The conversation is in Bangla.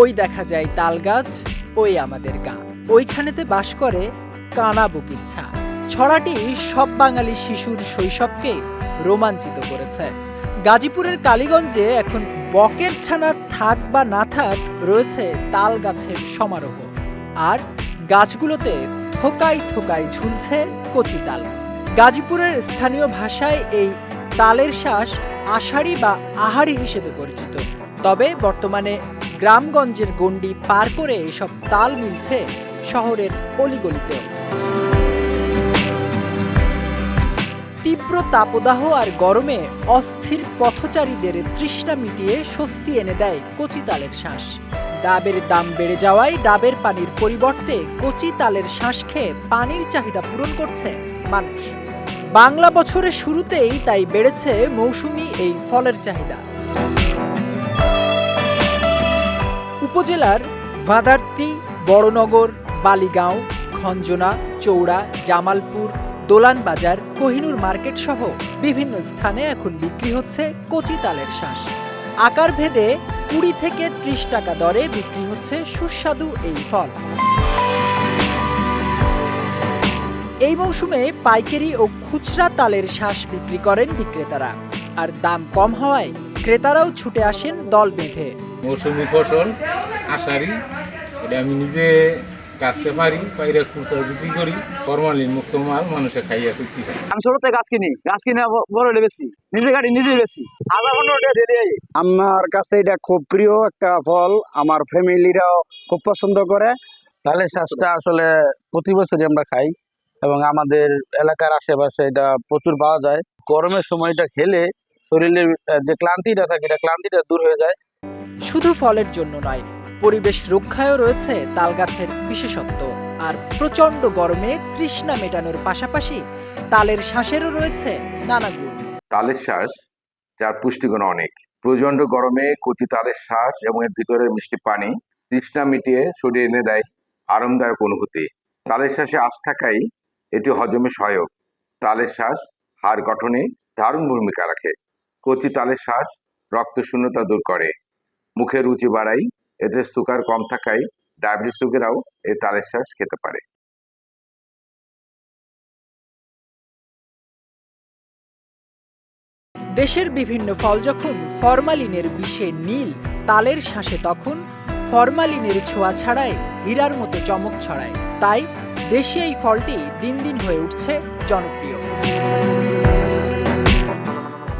ওই দেখা যায় তাল গাছ ওই আমাদের গা ওইখানেতে বাস করে কানা বুকির ছা। ছড়াটি সব বাঙালি শিশুর শৈশবকে রোমাঞ্চিত করেছে। গাজীপুরের কালীগঞ্জে এখন বকের ছানা থাক বা না থাক রয়েছে তাল গাছের সমারোহ। আর গাছগুলোতে থোকাই থোকাই ঝুলছে কচি তাল। গাজীপুরের স্থানীয় ভাষায় এই তালের শ্বাস আষাঢ়ি বা আহারি হিসেবে পরিচিত। তবে বর্তমানে গ্রামগঞ্জের গণ্ডি পার করে এসব তাল মিলছে শহরের অলিগলিতে। তীব্র তাপদাহ আর গরমে অস্থির পথচারীদের তৃষ্ণা মিটিয়ে স্বস্তি এনে দেয় কচি তালের শ্বাস ডাবের দাম বেড়ে যাওয়ায় ডাবের পানির পরিবর্তে কচি তালের শ্বাস খেয়ে পানির চাহিদা পূরণ করছে মানুষ। বাংলা বছরের শুরুতেই তাই বেড়েছে মৌসুমি এই ফলের চাহিদা। উপজেলার ভাদার্তি বড়নগর, বালিগাঁও, খঞ্জনা, চৌড়া, জামালপুর দোলান বাজার কোহিনুর মার্কেট সহ বিভিন্ন স্থানে এখন বিক্রি হচ্ছে কচি তালের শ্বাস আকার ভেদে কুড়ি থেকে ত্রিশ টাকা দরে বিক্রি হচ্ছে সুস্বাদু এই ফল। এই মৌসুমে পাইকারি ও খুচরা তালের শাঁস বিক্রি করেন বিক্রেতারা। আর দাম কম হওয়ায় ক্রেতারাও ছুটে আসেন দল বেঁধে। মৌসুমি ফসল আষাঢ়ি এটা আমি নিজে কাটতে পারি বাইরে খুচরা বিক্রি করি। ফরমালিন মুক্ত মাল মানুষে খাইয়া চুক্তি হয় আমি ছোটতে গাছ কিনি গাছ কিনে বড় হলে বেশি। নিজে গাড়ি নিজে বেশি। আধা পনেরো টাকা দিয়ে দিয়ে আমার কাছে এটা খুব প্রিয় একটা ফল আমার ফ্যামিলিরাও খুব পছন্দ করে। তাহলে শ্বাসটা আসলে প্রতি বছরই আমরা খাই এবং আমাদের এলাকার আশেপাশে এটা প্রচুর পাওয়া যায়। গরমের সময়টা খেলে শরীরের যে ক্লান্তিটা থাকে এটা ক্লান্তিটা দূর হয়ে যায়। শুধু ফলের জন্য নয় পরিবেশ রক্ষায়ও রয়েছে তাল গাছের বিশেষত্ব। আর প্রচণ্ড গরমে তৃষ্ণা মেটানোর পাশাপাশি তালের শ্বাসেরও রয়েছে নানা গুণ। তালের শ্বাস যার পুষ্টিগুণ অনেক। প্রচণ্ড গরমে কচি তালের শ্বাস এবং এর ভিতরের মিষ্টি পানি তৃষ্ণা মিটিয়ে শরীরে এনে দেয় আরামদায়ক অনুভূতি। তালের শ্বাসে আশ থাকাই এটি হজমে সহায়ক। তালের শ্বাস হাড় গঠনে দারুণ ভূমিকা রাখে। কচি তালের শ্বাস রক্ত শূন্যতা দূর করে। মুখের রুচি বাড়াই, এতে সুগার কম থাকায় ডায়াবেটিস রোগীরাও এই তালের শ্বাস খেতে পারে। দেশের বিভিন্ন ফল যখন ফরমালিনের বিষে নীল, তালের শ্বাসে তখন ফরমালিনের ছোঁয়া ছাড়াই হীরার মতো চমক ছড়ায়। তাই দেশে এই ফলটি দিন দিন হয়ে উঠছে জনপ্রিয়।